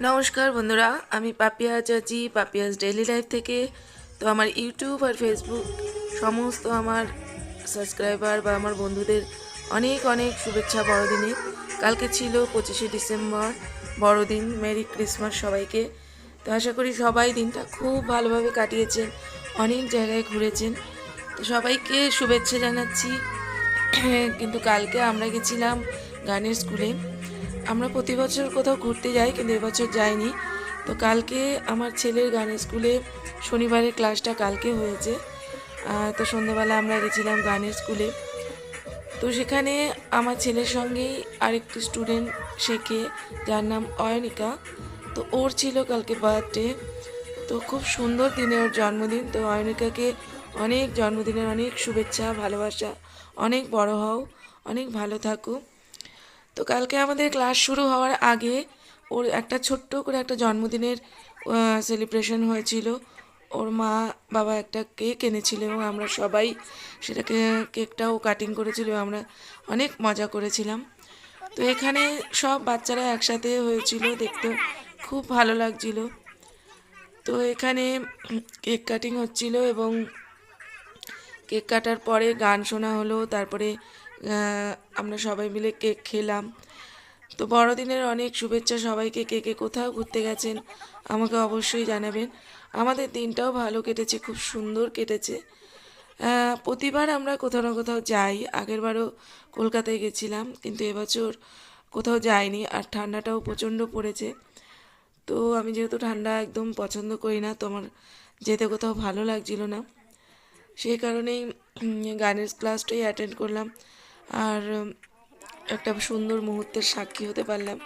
নমস্কার বন্ধুরা, আমি পাপিয়া চাচি পাপিয়াস ডেইলি লাইফ থেকে। তো আমার ইউটিউব আর ফেসবুক সমস্ত আমার সাবস্ক্রাইবার বা আমার বন্ধুদের অনেক অনেক শুভেচ্ছা বড়দিনে। কালকে ছিল পঁচিশে ডিসেম্বর, বড়দিন, মেরি ক্রিসমাস সবাইকে। তো আশা করি সবাই দিনটা খুব ভালোভাবে কাটিয়েছেন, অনেক জায়গায় ঘুরেছেন। তো সবাইকে শুভেচ্ছা জানাচ্ছি। কিন্তু কালকে আমরা গেছিলাম গানের স্কুলে। আমরা প্রতি বছর কোথাও ঘুরতে যাই, কিন্তু এবছর যাইনি। তো কালকে আমার ছেলের গানের স্কুলে শনিবারের ক্লাসটা কালকে হয়েছে। তো সন্ধ্যেবেলা আমরা গেছিলাম গানের স্কুলে। তো সেখানে আমার ছেলের সঙ্গেই আরেকটি স্টুডেন্ট শেখে, যার নাম অয়নিকা। তো ওর ছিল কালকে বার্থডে। তো খুব সুন্দর দিনে ওর জন্মদিন। তো অয়নিকাকে অনেক জন্মদিনের অনেক শুভেচ্ছা, ভালোবাসা, অনেক বড় হও, অনেক ভালো থাকো তো কালকে আমাদের ক্লাস শুরু হওয়ার আগে ওর একটা ছোট্ট করে একটা জন্মদিনের সেলিব্রেশন হয়েছিল। ওর মা বাবা একটা কেক এনেছিল এবং আমরা সবাই সেটাকে কেকটাও কাটিং করেছিল আমরা অনেক মজা করেছিলাম। তো এখানে সব বাচ্চারা একসাথে হয়েছিল, দেখতে খুব ভালো লাগছিল। তো এখানে কেক কাটিং হচ্ছিল এবং কেক কাটার পরে গান শোনা হলো, তারপরে আমরা সবাই মিলে কেক খেলাম। তো বড়দিনের অনেক শুভেচ্ছা সবাইকে। কে কে কোথাও ঘুরতে গেছেন আমাকে অবশ্যই জানাবেন। আমাদের দিনটাও ভালো কেটেছে, খুব সুন্দর কেটেছে। প্রতিবার আমরা কোথাও না কোথাও যাই। আগেরবারও কলকাতায় গেছিলাম, কিন্তু এবছর কোথাও যাইনি আর ঠান্ডাটাও প্রচণ্ড পড়েছে। তো আমি যেহেতু ঠান্ডা একদম পছন্দ করি না তোমার যেতে কোথাও ভালো লাগছিল না। সেই কারণেই গানের ক্লাসটাই অ্যাটেন্ড করলাম। আর একটা সুন্দর মুহূর্তের সাক্ষী হতে পারলাম।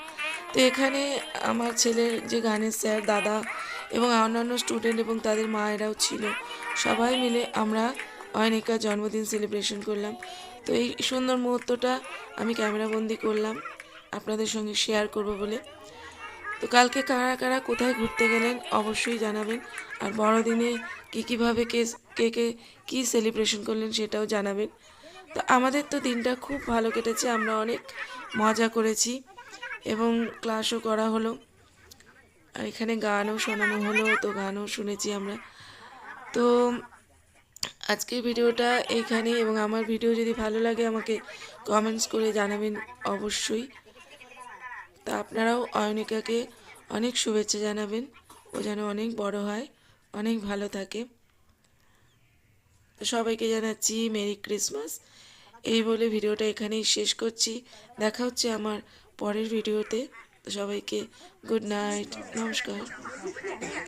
তো এখানে আমার ছেলের যে গানের স্যার, দাদা এবং অন্যান্য স্টুডেন্ট এবং তাদের মায়েরাও ছিল। সবাই মিলে আমরা অয়নিকার জন্মদিন সেলিব্রেশন করলাম। তো এই সুন্দর মুহূর্তটা আমি ক্যামেরাবন্দি করলাম। আপনাদের সঙ্গে শেয়ার করব বলে। তো কালকে কারা কারা কোথায় ঘুরতে গেলেন অবশ্যই জানাবেন। আর বড়দিনে কী কীভাবে কে কে কে, কী সেলিব্রেশন করলেন সেটাও জানাবেন। তো আমাদের তো দিনটা খুব ভালো কেটেছে, আমরা অনেক মজা করেছি এবং ক্লাসও করা হলো। আর এখানে গানও শোনানো হলো, তো গানও শুনেছি আমরা। তো আজকের ভিডিওটা এইখানে এবং আমার ভিডিও যদি ভালো লাগে আমাকে কমেন্টস করে জানাবেন অবশ্যই। তা আপনারাও অয়নিকাকে অনেক শুভেচ্ছা জানাবেন, ও যেন অনেক বড় হয়, অনেক ভালো থাকে। সবাইকে জানাচ্ছি, মেরি ক্রিসমাস। এই বলে ভিডিওটা এখানেই শেষ করছি। দেখা হচ্ছে আমার পরের ভিডিওতে। সবাইকে গুড নাইট নমস্কার।